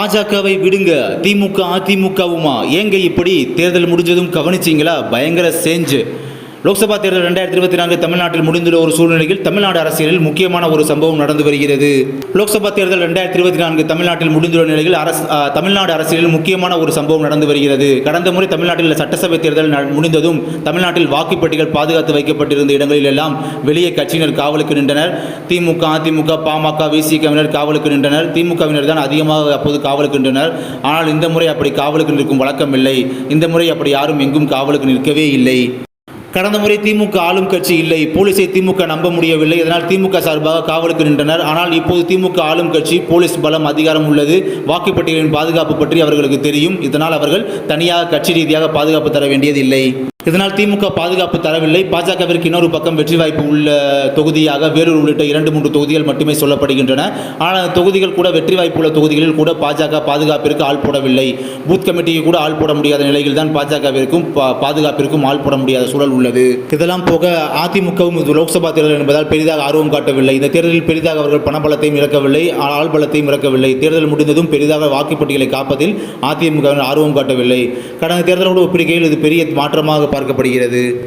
பாஜகவை விடுங்க திமுக அதிமுகவுமா? ஏங்க இப்படி? தேர்தல் முடிஞ்சதும் கவனிச்சிங்களா? பயங்கர சேஞ்சு. லோக்சபா தேர்தல் ரெண்டாயிரத்தி இருபத்தி நான்கு தமிழ்நாட்டில் முடிந்துள்ள ஒரு சூழ்நிலையில் தமிழ்நாடு அரசியலில் முக்கியமான ஒரு சம்பவம் நடந்து வருகிறது. லோக்சபா தேர்தல் இரண்டாயிரத்தி இருபத்தி நான்கு தமிழ்நாட்டில் முடிந்துள்ள நிலையில் அரசு தமிழ்நாடு அரசியலில் முக்கியமான ஒரு சம்பவம் நடந்து வருகிறது. கடந்த முறை தமிழ்நாட்டில் சட்டசபை தேர்தல் முடிந்ததும் தமிழ்நாட்டில் வாக்குப்பட்டிகள் பாதுகாத்து வைக்கப்பட்டிருந்த இடங்களில் எல்லாம் வெளியே கட்சியினர் காவலுக்கு நின்றனர். திமுக அதிமுக பாமக விசிகவினர் காவலுக்கு நின்றனர். திமுகவினர் தான் அதிகமாக அப்போது காவலுக்கு நின்றனர். ஆனால் இந்த முறை அப்படி காவலுக்கு நிற்கும் வழக்கம் இல்லை. இந்த முறை அப்படி யாரும் எங்கும் காவலுக்கு நிற்கவே இல்லை. கடந்த முறை திமுக ஆளும் கட்சி இல்லை. போலீஸை திமுக நம்ப முடியவில்லை. இதனால் திமுக சார்பாக காவலுக்கு நின்றனர். ஆனால் இப்போது திமுக ஆளும் கட்சி போலீஸ் பலம் அதிகாரம் உள்ளது. வாக்குப்பட்டியலின் பாதுகாப்பு பற்றி அவர்களுக்கு தெரியும். இதனால் அவர்கள் தனியாக கட்சி ரீதியாக பாதுகாப்பு தர வேண்டியதில்லை. இதனால் திமுக பாதுகாப்பு தரவில்லை. பாஜகவிற்கு இன்னொரு பக்கம் வெற்றி வாய்ப்பு உள்ள தொகுதியாக வேலூர் உள்ளிட்ட இரண்டு மூன்று தொகுதிகள் மட்டுமே சொல்லப்படுகின்றன. ஆனால் அந்த தொகுதிகள் கூட வெற்றி வாய்ப்பு உள்ள தொகுதிகளில் கூட பாஜக பாதுகாப்பிற்கு ஆள் போடவில்லை. பூத் கமிட்டிக்கு கூட ஆள் போட முடியாத நிலையில் தான் பாஜகவிற்கும் பாதுகாப்பிற்கும் ஆள் போட முடியாத சூழல் உள்ளது. இதெல்லாம் போக அதிமுகவும் இது லோக்சபா தேர்தல் என்பதால் பெரிதாக ஆர்வம் காட்டவில்லை. இந்த தேர்தலில் பெரிதாக அவர்கள் பணபலத்தையும் இறக்கவில்லை ஆள் பலத்தையும் இறக்கவில்லை தேர்தல் முடிந்ததும் பெரிதாக வாக்குப்பட்டிகளை காப்பதில் அதிமுக ஆர்வம் காட்டவில்லை. கடந்த தேர்தலோடு ஒப்பிடுகையில் இது பெரிய மாற்றமாக பார்க்கப்படுகிறது.